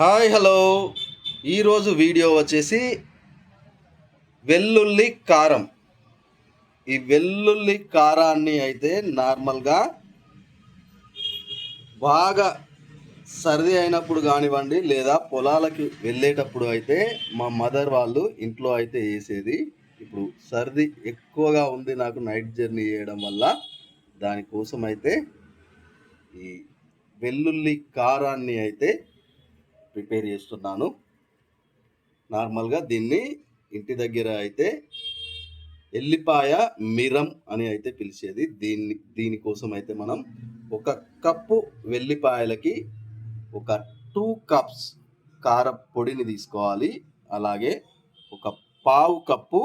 Hi hello. ఈరోజు video వచ్చేసి వెల్లుల్లి కారం. ఈ వెల్లుల్లి కారాన్ని అయితే నార్మల్గా బాగా సర్ది అయినప్పుడు కానివ్వండి లేదా పొలాలకి వెళ్ళేటప్పుడు అయితే మా మదర్ వాళ్ళు ఇంట్లో అయితే వేసేది. ఇప్పుడు సర్ది ఎక్కువగా ఉంది నాకు నైట్ జర్నీ చేయడం వల్ల. దానికోసం అయితే ఈ వెల్లుల్లి కారాన్ని అయితే ప్రిపేర్ చేస్తున్నాను. నార్మల్గా దీన్ని ఇంటి దగ్గర అయితే ఎల్లిపాయ మిరం అని అయితే పిలిచేది. దీన్ని దీనికోసం అయితే మనం ఒక కప్పు వెల్లిపాయలకి ఒక టూ కప్స్ కార పొడిని తీసుకోవాలి. అలాగే ఒక పావు కప్పు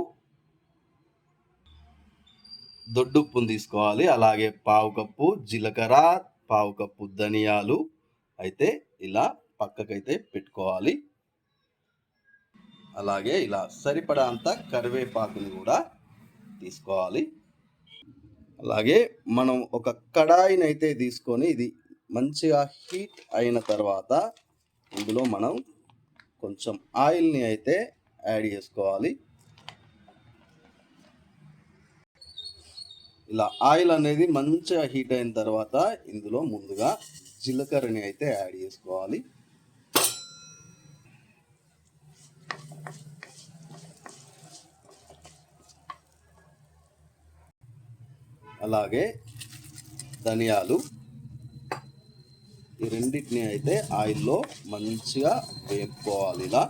దొడ్డుప్పును తీసుకోవాలి. అలాగే పావు కప్పు జీలకర్ర పావు కప్పు ధనియాలు అయితే ఇలా పక్కకైతే పెట్టుకోవాలి. అలాగే ఇలా సరిపడా అంత కరివేపాకుని కూడా తీసుకోవాలి. అలాగే మనం ఒక కడాయిని అయితే తీసుకొని ఇది మంచిగా హీట్ అయిన తర్వాత ఇందులో మనం కొంచెం ఆయిల్ని అయితే యాడ్ చేసుకోవాలి. ఇలా ఆయిల్ అనేది మంచిగా హీట్ అయిన తర్వాత ఇందులో ముందుగా జీలకర్రని అయితే యాడ్ చేసుకోవాలి. అలాగే ధనియాలు. ఈ రెండింటిని అయితే ఆయిల్లో మంచిగా వేపుకోవాలి ఇలా.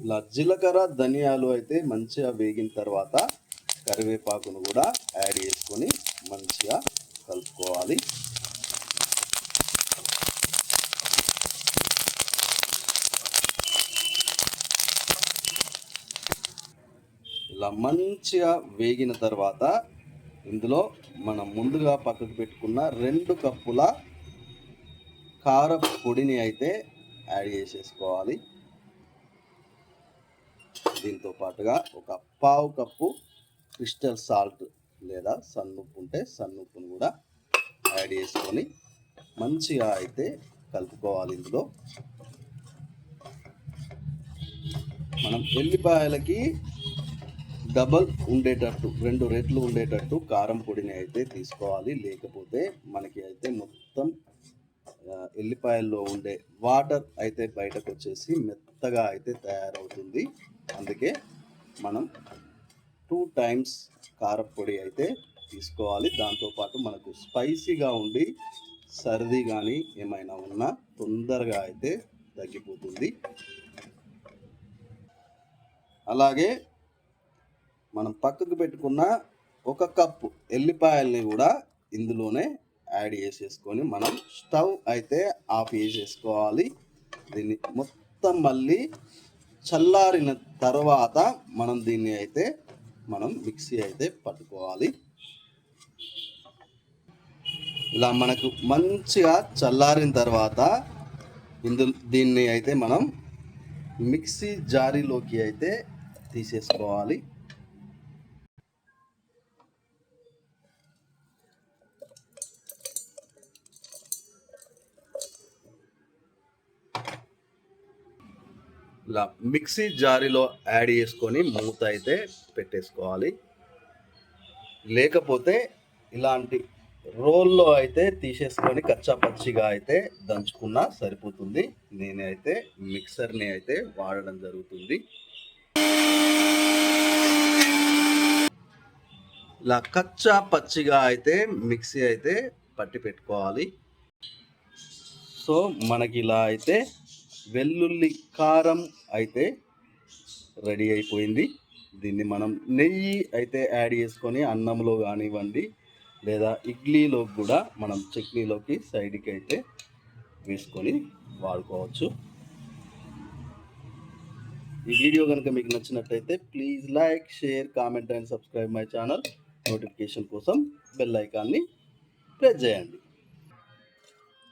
ఇలా జీలకర్ర ధనియాలు అయితే మంచిగా వేగిన తర్వాత కరివేపాకును కూడా యాడ్ చేసుకొని మంచిగా కలుపుకోవాలి ఇలా మంచిగా వేగిన తర్వాత ఇందులో మనం ముందుగా పక్కకు పెట్టుకున్న రెండు కప్పుల కార పొడిని అయితే యాడ్ చేసేసుకోవాలి. దీంతో పాటుగా ఒక పావు కప్పు క్రిస్టల్ సాల్ట్ లేదా సన్నుప్పు ఉంటే సన్నుప్పును కూడా యాడ్ చేసుకొని మంచిగా అయితే కలుపుకోవాలి ఇందులో. మనం ఎల్లిపాయలకి డబల్ ఉండేటట్టు రెండు రెట్లు ఉండేటట్టు కారం పొడిని అయితే తీసుకోవాలి. లేకపోతే మనకి అయితే మొత్తం ఎల్లిపాయల్లో ఉండే వాటర్ అయితే బయటకు వచ్చేసి మెత్తగా అయితే తయారవుతుంది. అందుకే మనం టూ టైమ్స్ కారపొడి అయితే తీసుకోవాలి. దాంతోపాటు మనకు స్పైసీగా ఉండి సర్ది కానీ ఏమైనా ఉన్నా తొందరగా అయితే తగ్గిపోతుంది. అలాగే మనం పక్కకు పెట్టుకున్న ఒక కప్పు ఎల్లిపాయల్ని కూడా ఇందులోనే యాడ్ చేసేసుకొని మనం స్టవ్ అయితే ఆఫ్ చేసేసుకోవాలి. దీన్ని మొత్తం మళ్ళీ చల్లారిన తర్వాత మనం దీన్ని అయితే మనం మిక్సీ అయితే పట్టుకోవాలి. ఇలా మనకు మంచిగా చల్లారిన తర్వాత ఇందు దీన్ని అయితే మనం మిక్సీ జారీలోకి అయితే తీసేసుకోవాలి. ఇలా మిక్సీ జారీలో యాడ్ చేసుకొని మూత అయితే పెట్టేసుకోవాలి. లేకపోతే ఇలాంటి రోల్లో అయితే తీసేసుకొని కచ్చా పచ్చిగా అయితే దంచుకున్నా సరిపోతుంది. నేనైతే మిక్సర్ని అయితే వాడడం జరుగుతుంది. ఇలా కచ్చా పచ్చిగా అయితే మిక్సీ అయితే పట్టి పెట్టుకోవాలి. సో మనకి ఇలా అయితే వెల్లుల్లి కారం అయితే రెడీ అయిపోయింది. దీన్ని మనం నెయ్యి అయితే యాడ్ చేసుకొని అన్నంలో కానివ్వండి లేదా ఇడ్లీలో కూడా మనం చట్నీలోకి సైడ్కి అయితే వేసుకొని వాడుకోవచ్చు. ఈ వీడియో కనుక మీకు నచ్చినట్టయితే please like share comment and subscribe my channel. Notification కోసం బెల్ ఐకాన్ని ప్రెస్ చేయండి.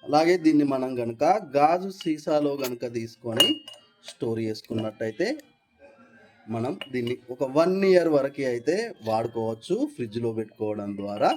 అలాగే దీన్ని మనం కనుక గాజు సీసాలో కనుక తీసుకొని స్టోర్ చేసుకున్నట్టయితే మనం దీన్ని ఒక వన్ ఇయర్ వరకు అయితే వాడుకోవచ్చు ఫ్రిడ్జ్లో పెట్టుకోవడం ద్వారా.